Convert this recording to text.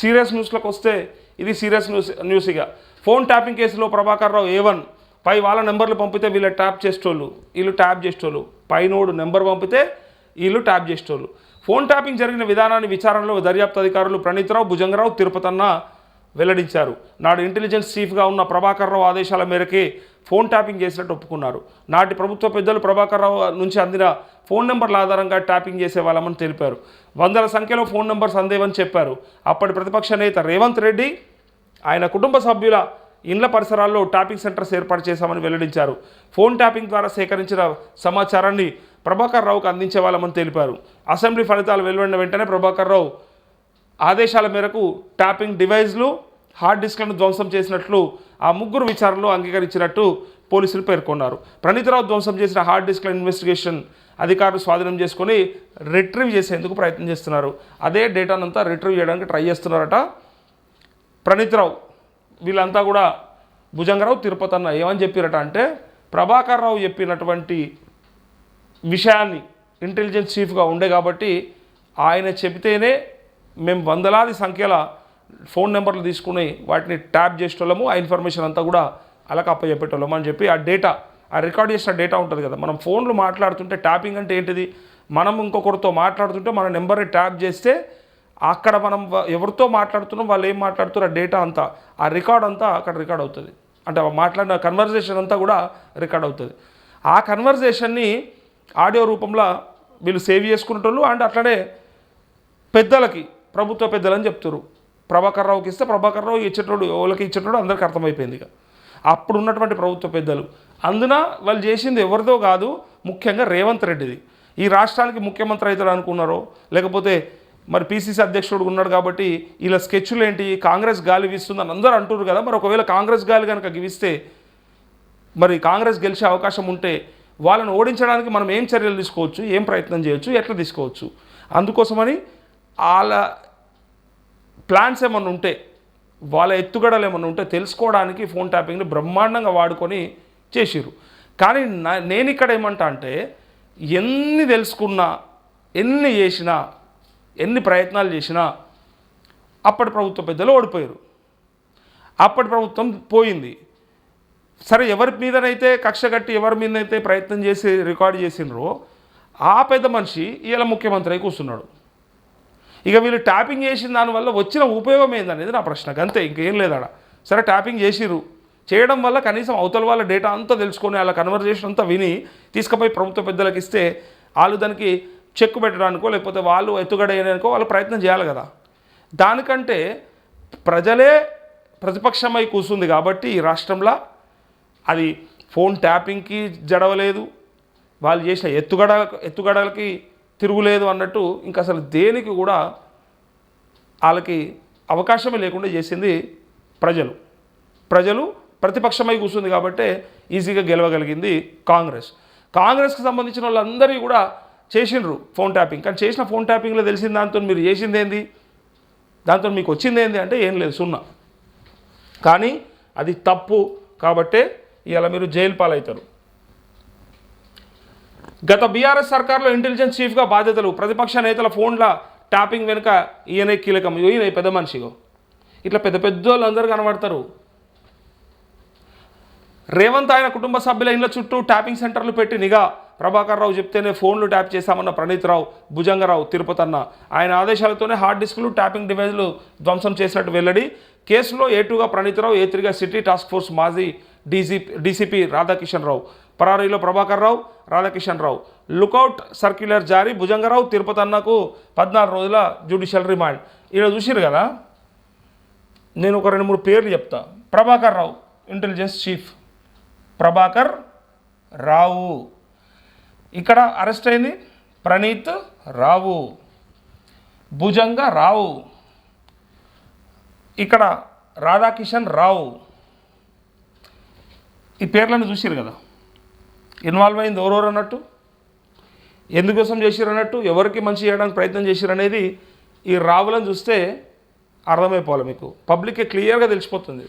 Serious న్యూస్లోకి వస్తే ఇది సీరియస్ న్యూస్ న్యూస్ ఇక. ఫోన్ ట్యాపింగ్ కేసులో ప్రభాకర్ రావు ఏ వన్ పై వాళ్ళ నెంబర్లు పంపితే వీళ్ళు ట్యాప్ చేసేటోళ్ళు. వీళ్ళు ట్యాప్ చేసేటోళ్ళు. పైనోడు నెంబర్ పంపితే వీళ్ళు ట్యాప్ చేసేటోళ్ళు. ఫోన్ ట్యాపింగ్ జరిగిన విధానాన్ని విచారణలో దర్యాప్తు అధికారులు ప్రణీత్రావు భుజంగరావు తిరుపతన్న వెల్లడించారు. నాడు ఇంటెలిజెన్స్ చీఫ్గా ఉన్న ప్రభాకర్ రావు ఆదేశాల మేరకే ఫోన్ ట్యాపింగ్ చేసినట్టు ఒప్పుకున్నారు. నాటి ప్రభుత్వ పెద్దలు ప్రభాకర్ రావు నుంచి అందిన ఫోన్ నెంబర్ల ఆధారంగా ట్యాపింగ్ చేసేవాళ్ళమని తెలిపారు. వందల సంఖ్యలో ఫోన్ నెంబర్స్ అందేవని చెప్పారు. అప్పటి ప్రతిపక్ష నేత రేవంత్ రెడ్డి ఆయన కుటుంబ సభ్యుల ఇండ్ల పరిసరాల్లో ట్యాపింగ్ సెంటర్స్ ఏర్పాటు చేశామని వెల్లడించారు. ఫోన్ ట్యాపింగ్ ద్వారా సేకరించిన సమాచారాన్ని ప్రభాకర్ రావుకు అందించే వాళ్ళమని తెలిపారు. అసెంబ్లీ ఫలితాలు వెలువడిన వెంటనే ప్రభాకర్ రావు ఆదేశాల మేరకు ట్యాపింగ్ డివైజ్లు హార్డ్ డిస్క్లను ధ్వంసం చేసినట్లు ఆ ముగ్గురు విచారణలో అంగీకరించినట్టు పోలీసులు పేర్కొన్నారు. ప్రణీతరావు ధ్వంసం చేసిన హార్డ్ డిస్క్ల ఇన్వెస్టిగేషన్ అధికారులు స్వాధీనం చేసుకొని రిట్రీవ్ చేసేందుకు ప్రయత్నం చేస్తున్నారు. అదే డేటానంతా రిట్రీవ్ చేయడానికి ట్రై చేస్తున్నారట ప్రణీతరావు. వీళ్ళంతా కూడా భుజంగరావు తిరుపతి అన్న ఏమని చెప్పారట అంటే ప్రభాకర్ రావు చెప్పినటువంటి విషయాన్ని ఇంటెలిజెన్స్ చీఫ్గా ఉండే కాబట్టి ఆయన చెబితేనే మేము వందలాది సంఖ్యల ఫోన్ నెంబర్లు తీసుకుని వాటిని ట్యాప్ చేసేటోళ్ళము ఆ ఇన్ఫర్మేషన్ అంతా కూడా అలక అప్పచెప్పేటోళ్ళము అని చెప్పి ఆ డేటా ఆ రికార్డ్ చేసిన డేటా ఉంటుంది కదా. మనం ఫోన్లు మాట్లాడుతుంటే ట్యాపింగ్ అంటే ఏంటిది? మనం ఇంకొకరితో మాట్లాడుతుంటే మన నెంబర్ని ట్యాప్ చేస్తే అక్కడ మనం ఎవరితో మాట్లాడుతున్నాం వాళ్ళు ఏం మాట్లాడుతున్నారు ఆ డేటా అంతా ఆ రికార్డ్ అంతా అక్కడ రికార్డ్ అవుతుంది. అంటే మాట్లాడిన కన్వర్జేషన్ అంతా కూడా రికార్డ్ అవుతుంది. ఆ కన్వర్జేషన్ని ఆడియో రూపంలో వీళ్ళు సేవ్ చేసుకునేటోళ్ళు అండ్ అట్లనే పెద్దలకి ప్రభుత్వ పెద్దలని చెప్తారు ప్రభాకర్ రావుకి ఇస్తే ప్రభాకర్ రావు ఇచ్చేటోడు ఎవరికి ఇచ్చేటోడు అందరికీ అర్థమైపోయింది ఇక. అప్పుడు ఉన్నటువంటి ప్రభుత్వ పెద్దలు. అందున వాళ్ళు చేసింది ఎవరిదో కాదు ముఖ్యంగా రేవంత్ రెడ్డిది. ఈ రాష్ట్రానికి ముఖ్యమంత్రి అవుతాడు అనుకున్నారో లేకపోతే మరి పీసీసీ అధ్యక్షుడు ఉన్నాడు కాబట్టి ఇలా స్కెచ్లు ఏంటి కాంగ్రెస్ గాలి వీస్తుందని అందరూ అంటున్నారు కదా మరి ఒకవేళ కాంగ్రెస్ గాలి కనుక గివిస్తే మరి కాంగ్రెస్ గెలిచే అవకాశం ఉంటే వాళ్ళని ఓడించడానికి మనం ఏం చర్యలు తీసుకోవచ్చు ఏం ప్రయత్నం చేయొచ్చు ఎట్లా తీసుకోవచ్చు? అందుకోసమని వాళ్ళ ప్లాన్స్ ఏమన్నా ఉంటే వాళ్ళ ఎత్తుగడలు ఏమన్నా ఉంటే తెలుసుకోవడానికి ఫోన్ ట్యాపింగ్ని బ్రహ్మాండంగా వాడుకొని చేసిర్రు. కానీ నా నేను ఇక్కడ ఏమంటా అంటే ఎన్ని తెలుసుకున్నా ఎన్ని చేసినా ఎన్ని ప్రయత్నాలు చేసినా అప్పటి ప్రభుత్వ పెద్దలు ఓడిపోయారు అప్పటి ప్రభుత్వం పోయింది. సరే ఎవరి మీదనైతే కక్ష కట్టి ఎవరి మీదనైతే ప్రయత్నం చేసి రికార్డ్ చేసినరో ఆ పెద్ద మనిషి ఇలా ముఖ్యమంత్రి అయి కూర్చున్నాడు. ఇక వీళ్ళు ట్యాపింగ్ చేసిన దానివల్ల వచ్చిన ఉపయోగం ఏందనేది నా ప్రశ్నకు అంతే ఇంకేం లేదాడ సరే ట్యాపింగ్ చేసిర్రు. చేయడం వల్ల కనీసం అవతల వాళ్ళ డేటా అంతా తెలుసుకొని వాళ్ళ కన్వర్జేషన్ అంతా విని తీసుకుపోయి ప్రభుత్వ పెద్దలకు ఇస్తే వాళ్ళు దానికి చెక్ పెట్టడానికో లేకపోతే వాళ్ళు ఎత్తుగడేయడానికో వాళ్ళు ప్రయత్నం చేయాలి కదా. దానికంటే ప్రజలే ప్రతిపక్షమై కూర్చుంది కాబట్టి ఈ రాష్ట్రంలో అది ఫోన్ ట్యాపింగ్కి జడవలేదు. వాళ్ళు చేసిన ఎత్తుగడ ఎత్తుగడలకి తిరుగులేదు అన్నట్టు ఇంకా అసలు దేనికి కూడా వాళ్ళకి అవకాశమే లేకుండా చేసింది ప్రజలు. ప్రజలు ప్రతిపక్షమై కూర్చుంది కాబట్టి ఈజీగా గెలవగలిగింది కాంగ్రెస్. కాంగ్రెస్కి సంబంధించిన వాళ్ళందరూ కూడా చేసిండ్రు ఫోన్ ట్యాపింగ్. కానీ చేసిన ఫోన్ ట్యాపింగ్లో తెలిసిన దాంతో మీరు చేసింది ఏంది? దాంతో మీకు వచ్చింది ఏంది అంటే ఏం లేదు సున్నా. కానీ అది తప్పు కాబట్టే ఇవాళ మీరు జైలు పాలవుతారు. గత బీఆర్ఎస్ సర్కార్లో ఇంటెలిజెన్స్ చీఫ్గా బాధ్యతలు ప్రతిపక్ష నేతల ఫోన్ల ట్యాపింగ్ వెనుక ఈయనే కీలకం. ఈయన పెద్ద మనిషిగో ఇట్లా పెద్ద పెద్ద వాళ్ళు అందరూ కనబడతారు. రేవంత్ ఆయన కుటుంబ సభ్యుల ఇండ్ల చుట్టూ ట్యాపింగ్ సెంటర్లు పెట్టి నిఘా. ప్రభాకర్ రావు చెప్తేనే ఫోన్లు ట్యాప్ చేశామన్న ప్రణీత్ రావు భుజంగరావు తిరుపతి అన్న. ఆయన ఆదేశాలతోనే హార్డ్ డిస్క్లు ట్యాపింగ్ డివైజ్లు ధ్వంసం చేసినట్టు వెల్లడి. కేసులో ఏ టూగా ప్రణీతరావు ఏ త్రీగా సిటీ టాస్క్ ఫోర్స్ మాజీ డీజీపీ డీసీపీ రాధాకిషన్ రావు. పరారీలో ప్రభాకర్ రావు రాధాకిషన్ రావు. లుకౌట్ సర్క్యులర్ జారీ భుజంగరావు తిరుపతి అన్నకు పద్నాలుగు రోజుల జ్యుడిషియల్ రిమాండ్. ఈడ చూసిరు కదా? నేను ఒక రెండు మూడు పేర్లు చెప్తా. Prabhakar Rao intelligence chief. Prabhakar Rao. ఇక్కడ అరెస్ట్ అయింది ప్రణీత్ రావు. భుజంగ రావు ఇక్కడ రాధాకిషన్ రావు. ఈ పేర్లను చూసిరు కదా. ఇన్వాల్వ్ అయింది ఎవరెవరు అన్నట్టు? ఎందుకోసం చేసిరు అన్నట్టు? ఎవరికి మంచి చేయడానికి ప్రయత్నం చేసిరు అనేది ఈ రావులను చూస్తే అర్థమైపోవాలి మీకు. పబ్లిక్కి క్లియర్గా తెలిసిపోతుంది.